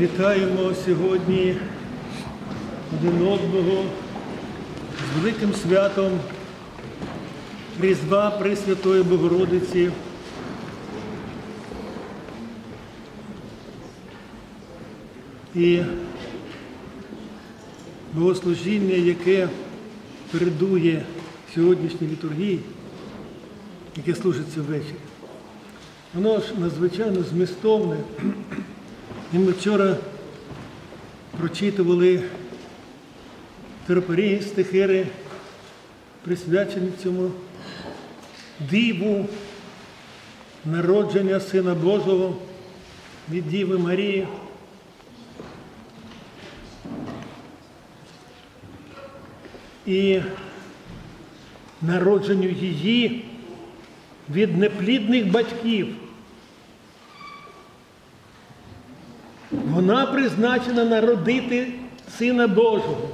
вітаємо сьогодні один одного з великим святом Різдва Пресвятої Богородиці. І богослужіння, яке передує сьогоднішній літургії, яке служиться ввечері. Воно ж надзвичайно змістовне. І ми вчора прочитували тропарі стихири, присвячені цьому диву народження Сина Божого від Діви Марії. І народженню її від неплідних батьків. Вона призначена народити Сина Божого,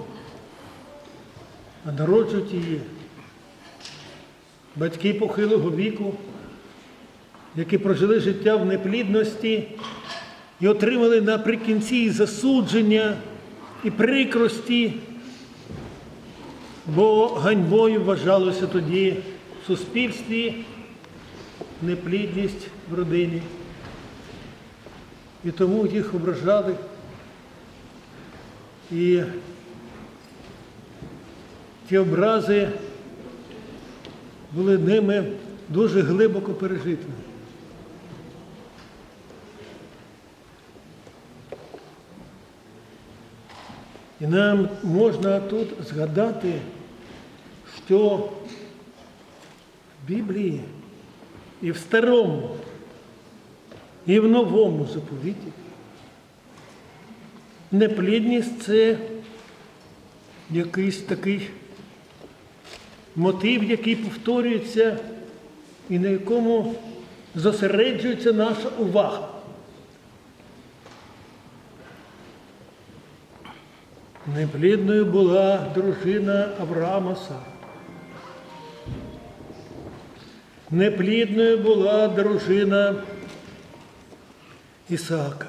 а народжують її батьки похилого віку, які прожили життя в неплідності і отримали наприкінці і засудження і прикрості, бо ганьбою вважалося тоді в суспільстві неплідність в родині. І тому їх ображали. І ті образи були ними дуже глибоко пережитими. І нам можна тут згадати, що в Біблії і в старому і в новому заповіті. Неплідність це якийсь такий мотив, який повторюється і на якому зосереджується наша увага. Неплідною була дружина Авраама. Неплідною була дружина Ісаака.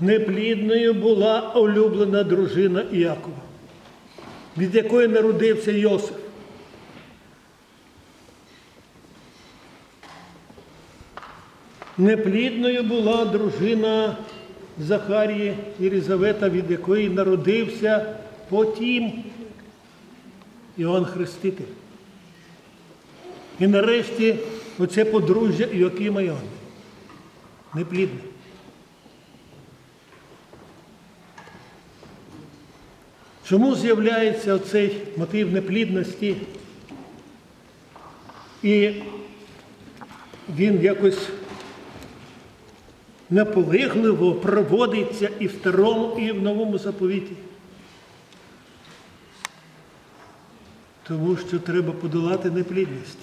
Неплідною була улюблена дружина Іакова, від якої народився Йосиф. Неплідною була дружина Захарії Єлизавета, від якої народився потім Іоанн Хреститель. І нарешті оце подружжя Іокима Іоанна неплідне. Чому з'являється оцей мотив неплідності? І він якось наполегливо проводиться і в старому, і в новому заповіті. Тому що треба подолати неплідність.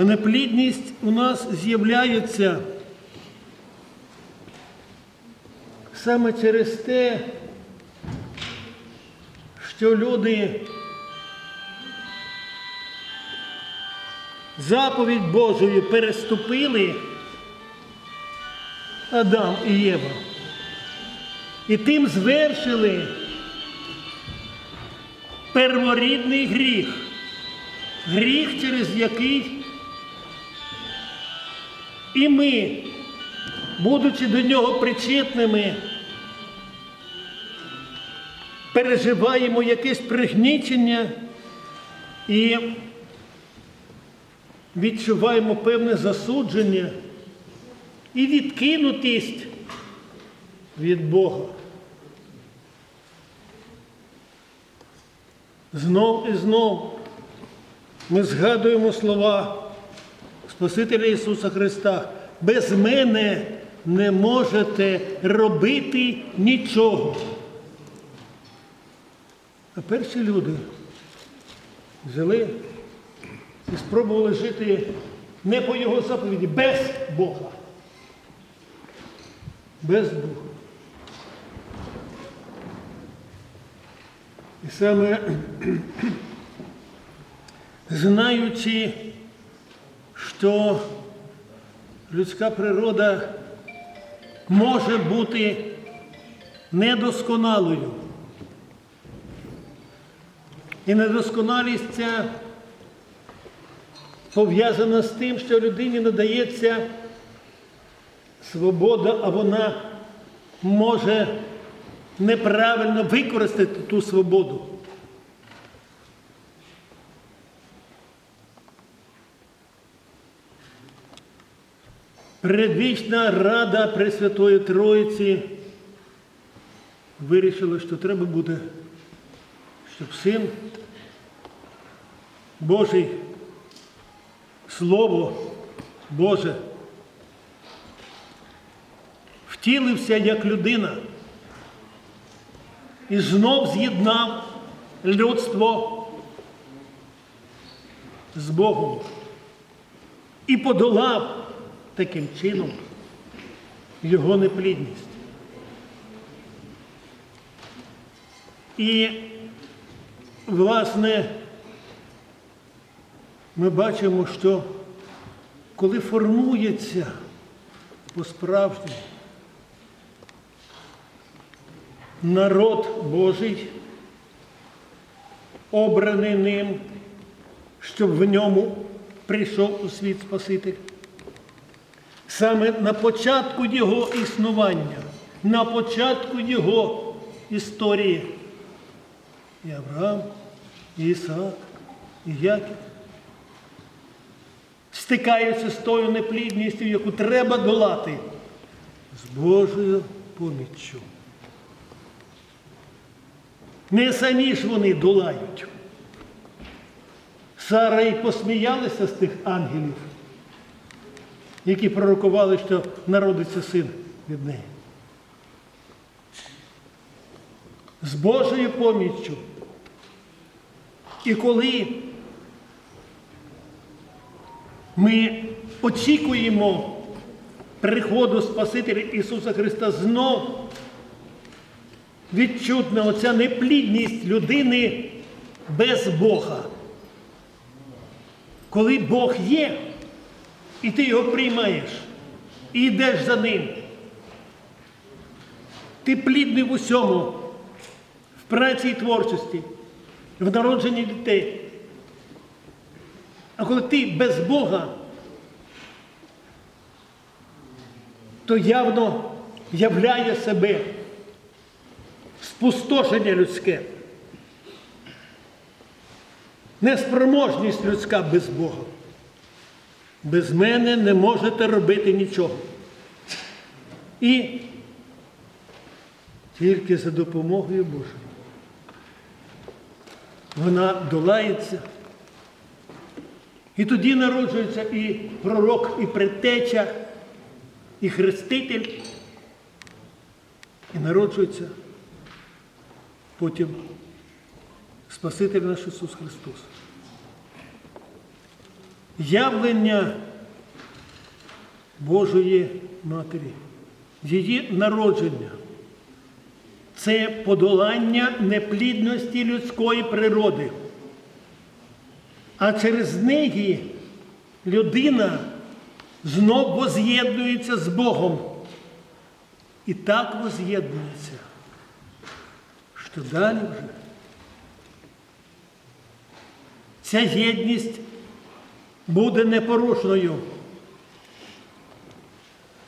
А неплідність у нас з'являється саме через те, що люди заповідь Божою переступили Адам і Єва. І тим звершили перворідний гріх. Гріх, через який і ми, будучи до нього причетними, переживаємо якесь пригнічення і відчуваємо певне засудження і відкинутість від Бога. Знов і знов ми згадуємо слова Спасителя Ісуса Христа. Без мене не можете робити нічого. А перші люди взяли і спробували жити не по Його заповіді, без Бога. Без Бога. І саме знаючи, що людська природа може бути недосконалою. І недосконалість ця пов'язана з тим, що людині надається свобода, а вона може неправильно використати ту свободу. Предвічна рада Пресвятої Троїці вирішила, що треба буде, щоб син Божий, Слово Боже, втілився як людина і знов з'єднав людство з Богом і подолав таким чином його неплідність. І, власне, ми бачимо, що коли формується по-справжньому народ Божий, обраний ним, щоб в ньому прийшов у світ Спаситель. Саме на початку його існування, на початку його історії. І Авраам, і Ісаак, і Яків стикаються з тою неплідністю, яку треба долати з Божою поміччю. Не самі ж вони долають. Сара і посміялися з тих ангелів, які пророкували, що народиться син від неї. З Божою поміччю. І коли ми очікуємо приходу Спасителя Ісуса Христа знов відчутна оця неплідність людини без Бога. Коли Бог є, і ти його приймаєш, і йдеш за ним. Ти плідний в усьому, в праці і творчості, в народженні дітей. А коли ти без Бога, то явно являє себе спустошення людське, неспроможність людська без Бога. Без мене не можете робити нічого. І тільки за допомогою Божою вона долається. І тоді народжується і пророк, і предтеча, і хреститель, і народжується потім Спаситель наш Ісус Христос. Явлення Божої Матері, її народження це подолання неплідності людської природи. А через неї людина знов воз'єднується з Богом. І так воз'єднується, що далі вже ця єдність буде непорушною.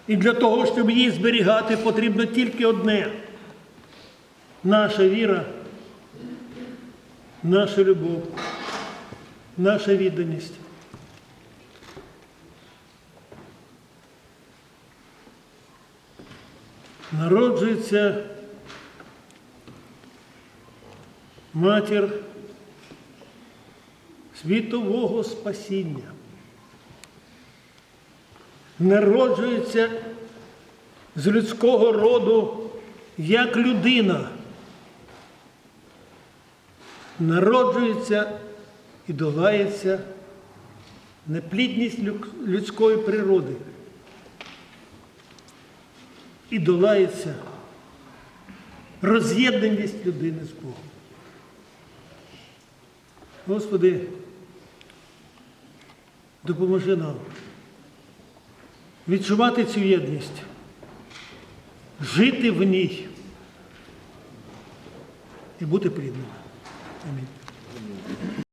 І для того, щоб її зберігати, потрібно тільки одне наша віра, наша любов наша відданість. Народжується матір світового спасіння. Народжується з людського роду як людина. Народжується і долається неплідність людської природи. І долається роз'єднаність людини з Богом. Господи, допоможи нам відчувати цю єдність жити в ній і бути плідними. Амінь.